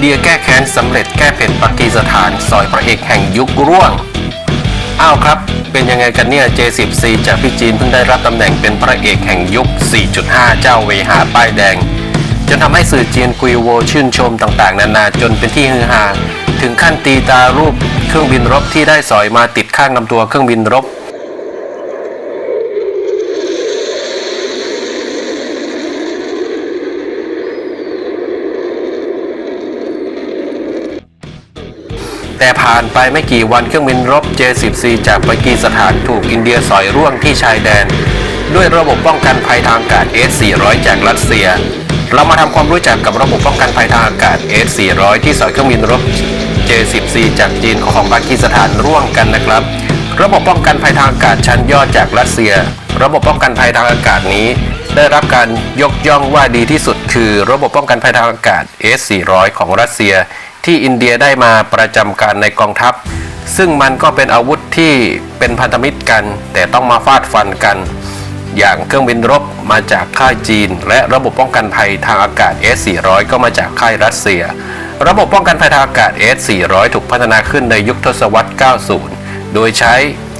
เดียแก้แค้นสำเร็จแก้เผ็ดปากีสถานสอยพระเอกแห่งยุคร่วง อ้าวครับ เป็นยังไงกันเนี่ย J10C จากพี่จีนเพิ่งได้รับตำแหน่งเป็นพระเอกแห่งยุค 4.5 เจ้าเวหาป้ายแดง จนทำให้สื่อจีนกุยโวชื่นชมต่างๆ นานาจนเป็นที่ฮือฮาถึงขั้นตีตารูปเครื่องบินรบที่ได้สอยมาติดข้างลำตัวเครื่องบินรบ แต่ผ่านไปไม่กี่วันเครื่องบินรบ J-10C จากปากีสถานถูกอินเดียสอยร่วงที่ชายแดน ด้วยระบบป้องกันภัยทางอากาศ S-400 จากรัสเซีย เรามาทำความรู้จักกับระบบป้องกันภัยทางอากาศ S-400 ที่สอยเครื่องบินรบ J-10C จากจีนของปากีสถานร่วมกันนะครับ ระบบป้องกันภัยทางอากาศชั้นยอดจากรัสเซีย ระบบป้องกันภัยทางอากาศนี้ ได้รับการยกย่องว่าดีที่สุด คือ ระบบป้องกันภัยทางอากาศ S-400 ของรัสเซีย ที่อินเดียได้มาประจำการในกองทัพ ซึ่งมันก็เป็นอาวุธที่เป็นพันธมิตรกัน แต่ต้องมาฟาดฟันกัน อย่างเครื่องบินรบมาจากค่ายจีน และระบบป้องกันภัยทางอากาศ S400 ก็มาจากค่ายรัสเซีย ระบบป้องกันภัยทางอากาศ S400 ถูกพัฒนาขึ้นในยุคทศวรรษ 90 โดยใช้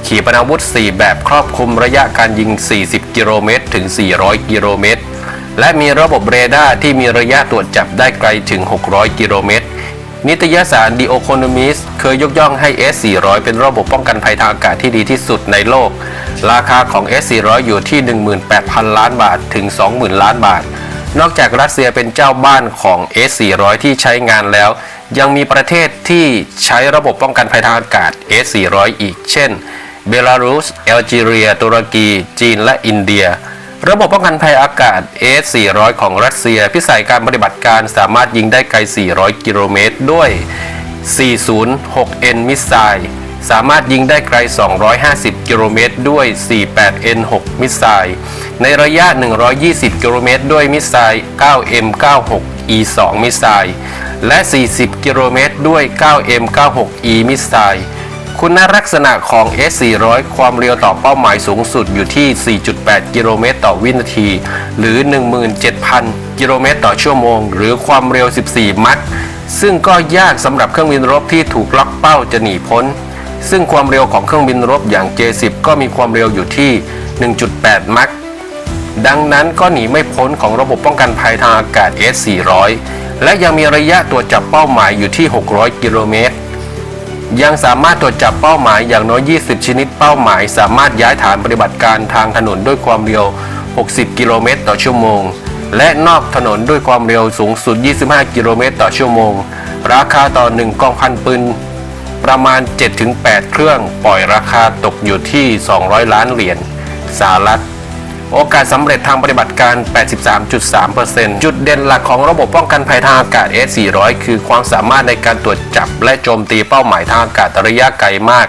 ขีปนาวุธ 4 แบบครอบคลุมระยะการยิง 40 กิโลเมตรถึง 400 กิโลเมตร และมีระบบเรดาร์ที่มีระยะตรวจจับได้ไกลถึง 600 กิโลเมตร นิตยสาร The Economist เคยยกย่องให้ S400 เป็นระบบป้องกันภัยทางอากาศที่ดีที่สุดในโลก ราคาของ S400 อยู่ที่ 18,000 ล้านบาทถึง 20,000 ล้านบาท นอกจากรัสเซียเป็นเจ้าบ้านของ S400 ที่ใช้งานแล้ว ยังมีประเทศที่ใช้ระบบป้องกันภัยทางอากาศ S400 อีก เช่น เบลารุสแอลจีเรีย ตุรกี จีน และอินเดีย ระบบป้องกันภัยอากาศ S400 ของรัสเซีย พิสัยการปฏิบัติการสามารถยิงได้ไกล 400 กิโลเมตร ด้วย 406N มิสไซล์สามารถยิงได้ไกล 250 กิโลเมตร ด้วย 48N6 มิสไซล์ในระยะ 120 กิโลเมตร ด้วยมิสไซล์ 9M96E2 มิสไซล์และ 40 กิโลเมตร ด้วย 9M96E มิสไซล์ คุณลักษณะของ S400 ความเร็วต่อเป้าหมายสูงสุดอยู่ที่ 4.8 กิโลเมตรต่อวินาที หรือ 17,000 กิโลเมตรต่อชั่วโมง หรือความเร็ว 14 มัคซึ่งก็ยากสำหรับเครื่องบินรบที่ถูกล็อกเป้าจะหนีพ้น ซึ่งความเร็วของเครื่องบินรบอย่าง J10 ก็มีความเร็วอยู่ที่ 1.8 มัคดังนั้นก็หนีไม่พ้นของระบบป้องกันภัยทางอากาศ S400 และยังมีระยะตรวจับเป้าหมายอยู่ที่ 600 กิโลเมตร ยังสามารถตรวจจับเป้าหมายอย่างน้อย 20 ชนิดเป้าหมาย สามารถย้ายฐานปฏิบัติการทางถนนด้วยความเร็ว 60 กิโลเมตรต่อชั่วโมง และนอกถนนด้วยความเร็วสูงสุด 25 กิโลเมตรต่อชั่วโมง ราคาต่อ 1กองพันปืนประมาณ 7-8 เครื่อง ปล่อยราคาตกอยู่ที่ 200 ล้านเหรียญสหรัฐ โอกาสสำเร็จทางปฏิบัติการ 83.3%จุดเด่นหลักของระบบป้องกันภัยทางอากาศ S400 คือความสามารถในการตรวจจับและโจมตีเป้าหมายทางอากาศระยะไกลมาก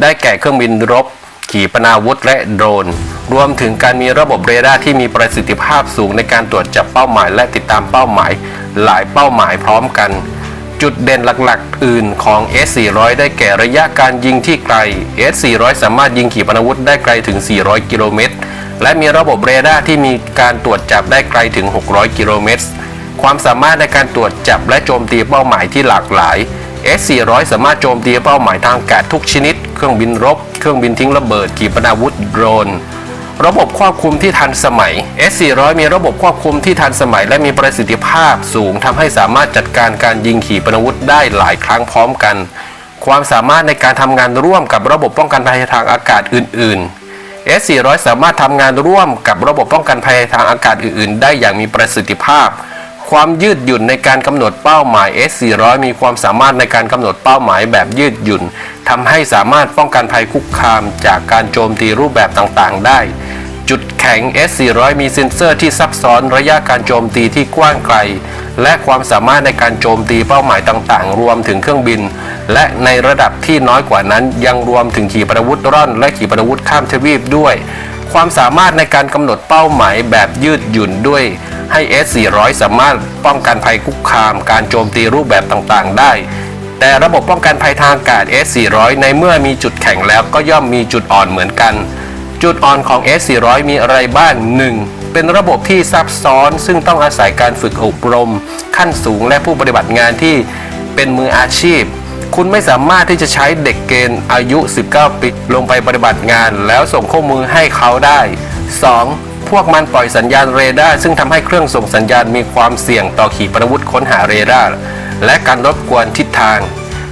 ได้แก่เครื่องบินรบ ขีปนาวุธและโดรน รวมถึงการมีระบบเรดาร์ที่มีประสิทธิภาพสูงในการตรวจจับเป้าหมาย และติดตามเป้าหมาย หลายเป้าหมายพร้อมกัน จุดเด่นหลักๆ อื่นของ S400 ได้แก่ระยะการยิงที่ไกล S400 สามารถยิงขีปนาวุธได้ไกลถึง 400 กิโลเมตร และมีระบบเรดาร์ที่มีการตรวจจับได้ไกลถึง 600 กิโลเมตร ความสามารถในการตรวจจับและโจมตีเป้าหมายที่หลากหลาย S400 สามารถโจมตีเป้าหมายทางอากาศทุกชนิด เครื่องบินรบ เครื่องบินทิ้งระเบิด ขีปนาวุธ โดรน ระบบควบคุมที่ทันสมัย S400 มีระบบควบคุมที่ทันสมัย และมีประสิทธิภาพสูงทำให้สามารถจัดการการยิงขีปนาวุธได้หลายครั้งพร้อมกัน ความสามารถในการทำงานร่วมกับระบบป้องกันภัยทางอากาศอื่น ๆ S400 สามารถทำงานร่วมกับระบบป้องกันภัยทางอากาศอื่น ๆ ได้อย่างมีประสิทธิภาพ ความยืดหยุ่นในการกำหนดเป้าหมาย S400 มีความสามารถในการกำหนดเป้าหมายแบบยืดหยุ่นทำให้สามารถป้องกันภัยคุกคามจากการโจมตีรูปแบบต่างๆ ได้ จุดแข็ง S400 มีเซ็นเซอร์ที่ซับซ้อนระยะการโจมตีที่กว้างไกล และความสามารถในการโจมตีเป้าหมายต่างๆ รวมถึงเครื่องบิน และในระดับที่น้อยกว่านั้น ยังรวมถึงขีปนาวุธร่อน และขีปนาวุธข้ามทวีปด้วย ความสามารถในการกำหนดเป้าหมายแบบยืดหยุ่นด้วย ให้ S400 สามารถป้องกันภัยคุกคาม การโจมตีรูปแบบต่างๆ ได้ แต่ระบบป้องกันภัยทางอากาศ S400 ในเมื่อมีจุดแข็งแล้วก็ย่อมมีจุดอ่อนเหมือนกัน จุดอ่อนของ S400 มีอะไรบ้าง 1. เป็นระบบที่ซับซ้อน ซึ่งต้องอาศัยการฝึกอบรม ขั้นสูงและผู้ปฏิบัติงานที่เป็นมืออาชีพคุณไม่สามารถที่จะใช้เด็กเกณฑ์อายุ 19 ปี ลงไปปฏิบัติงาน แล้วส่งข้อมูลให้เขาได้ 2. พวกมันปล่อยสัญญาณเรดาร์ซึ่งทำให้เครื่องส่งสัญญาณมีความเสี่ยงต่อขีปนาวุธค้นหาเรดาร์และการรบกวนทิศทาง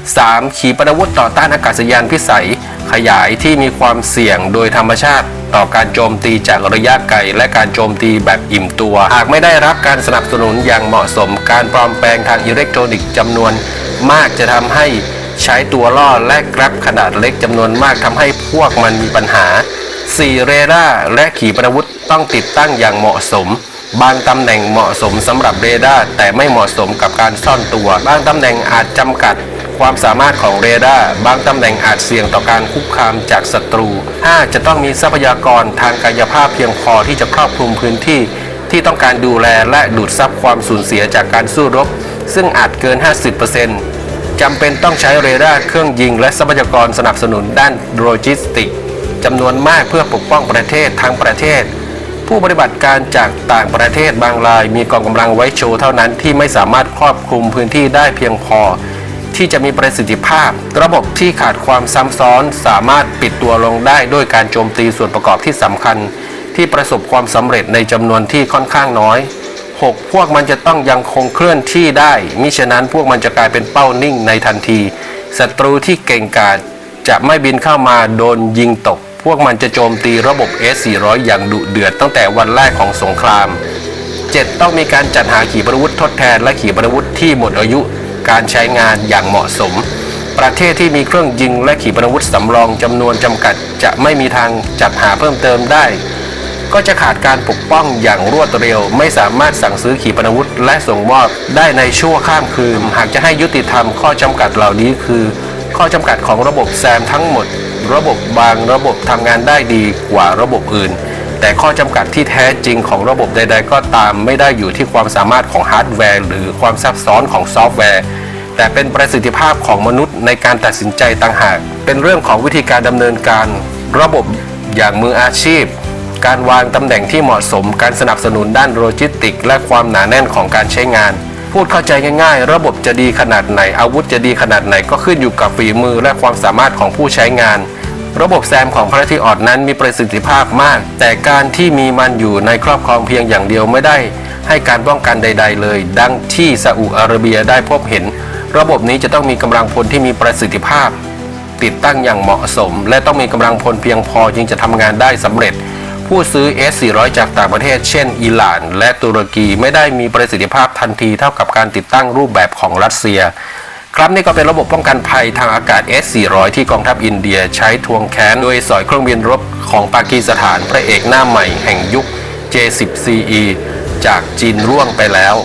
3. ขีปนาวุธต่อต้านอากาศยานพิสัย ขยายที่มีความเสี่ยงโดยธรรมชาติ ต่อการโจมตีจากระยะไกลและการโจมตีแบบอิ่มตัว หากไม่ได้รับการสนับสนุนอย่างเหมาะสม การปลอมแปลงทางอิเล็กทรอนิกส์จำนวนมากจะทำให้ใช้ตัวล่อและกรับขนาดเล็กจำนวนมากทำให้พวกมันมีปัญหา 4. เรดาร์และขีปนาวุธต้องติดตั้งอย่างเหมาะสม บางตำแหน่งเหมาะสมสำหรับเรดาร์แต่ไม่เหมาะสมกับการซ่อนตัว บางตำแหน่งอาจจำกัดความสามารถของเรดาร์บางตำแหน่งอาจเสี่ยงต่อการคุกคามจากศัตรู 5. จะต้องมีทรัพยากรทางกายภาพเพียงพอที่จะครอบคลุมพื้นที่ ที่ต้องการดูแลและดูดซับความสูญเสียจากการสู้รบ ซึ่งอาจเกิน 50%จำเป็นต้องใช้เรดาร์เครื่องยิงและทรัพยากรสนับสนุนด้านโลจิสติก จำนวนมากเพื่อปกป้องประเทศทั้งประเทศ ผู้ปฏิบัติการจากต่างประเทศบางราย มีกองกำลังไว้โชว์เท่านั้นที่ไม่สามารถครอบคลุมพื้นที่ได้เพียงพอ ที่จะมีประสิทธิภาพ ระบบที่ขาดความซ้ำซ้อน สามารถปิดตัวลงได้ด้วยการโจมตีส่วนประกอบที่สำคัญ ที่ประสบความสำเร็จในจำนวนที่ค่อนข้างน้อย 6. พวกมันจะต้องยังคงเคลื่อนที่ได้ มิฉะนั้นพวกมันจะกลายเป็นเป้านิ่งในทันที ศัตรูที่เก่งกาจจะไม่บินเข้ามาโดนยิงตก พวกมันจะโจมตีระบบ S400 อย่างดุเดือดตั้งแต่วันแรกของสงคราม 7. ต้องมีการจัดหาขีปนาวุธทดแทนและขีปนาวุธที่หมดอายุการใช้งานอย่างเหมาะสม ประเทศที่มีเครื่องยิงและขีปนาวุธสำรองจำนวนจำกัดจะไม่มีทางจัดหาเพิ่มเติมได้ ก็จะขาดการปกป้องอย่างรวดเร็ว ไม่สามารถสั่งซื้อขีปนาวุธและส่งมอบได้ในชั่วข้ามคืน หากจะให้ยุติธรรมข้อจำกัดเหล่านี้คือ ข้อจำกัดของระบบแซมทั้งหมด ระบบบางระบบทำงานได้ดีกว่าระบบอื่น แต่ข้อจำกัดที่แท้จริงของระบบใด ๆ ก็ตามไม่ได้อยู่ที่ความสามารถของฮาร์ดแวร์หรือความซับซ้อนของซอฟต์แวร์ แต่เป็นประสิทธิภาพของมนุษย์ในการตัดสินใจต่างหาก เป็นเรื่องของวิธีการดำเนินการ ระบบอย่างมืออาชีพ การวางตำแหน่งที่เหมาะสม การสนับสนุนด้านโลจิสติก และความหนาแน่นของการใช้งาน พูดเข้าใจง่ายๆ ระบบจะดีขนาดไหน อาวุธจะดีขนาดไหนก็ขึ้นอยู่กับฝีมือและความสามารถของผู้ใช้งาน ระบบแซมของพระที่ออดนั้นมีประสิทธิภาพมาก แต่การที่มีมันอยู่ในครอบครองเพียงอย่างเดียวไม่ได้ ให้การป้องกันใด ๆ เลย ดังที่ซาอุอาระเบียได้พบเห็น ระบบนี้จะต้องมีกำลังพลที่มีประสิทธิภาพ ติดตั้งอย่างเหมาะสม และต้องมีกำลังพลเพียงพอจึงจะทำงานได้สำเร็จ ผู้ซื้อ S400 จากต่างประเทศ เช่น อิหร่าน และตุรกีไม่ได้มีประสิทธิภาพทันทีเท่ากับการติดตั้งรูปแบบของรัสเซีย ครับนี่ก็เป็นระบบป้องกันภัยทางอากาศ S400 ที่กองทัพอินเดียใช้ทวงแค้นโดยสอยเครื่องบินรบของปากีสถานพระเอกหน้าใหม่แห่งยุค J10CE จากจีนร่วงไปแล้ว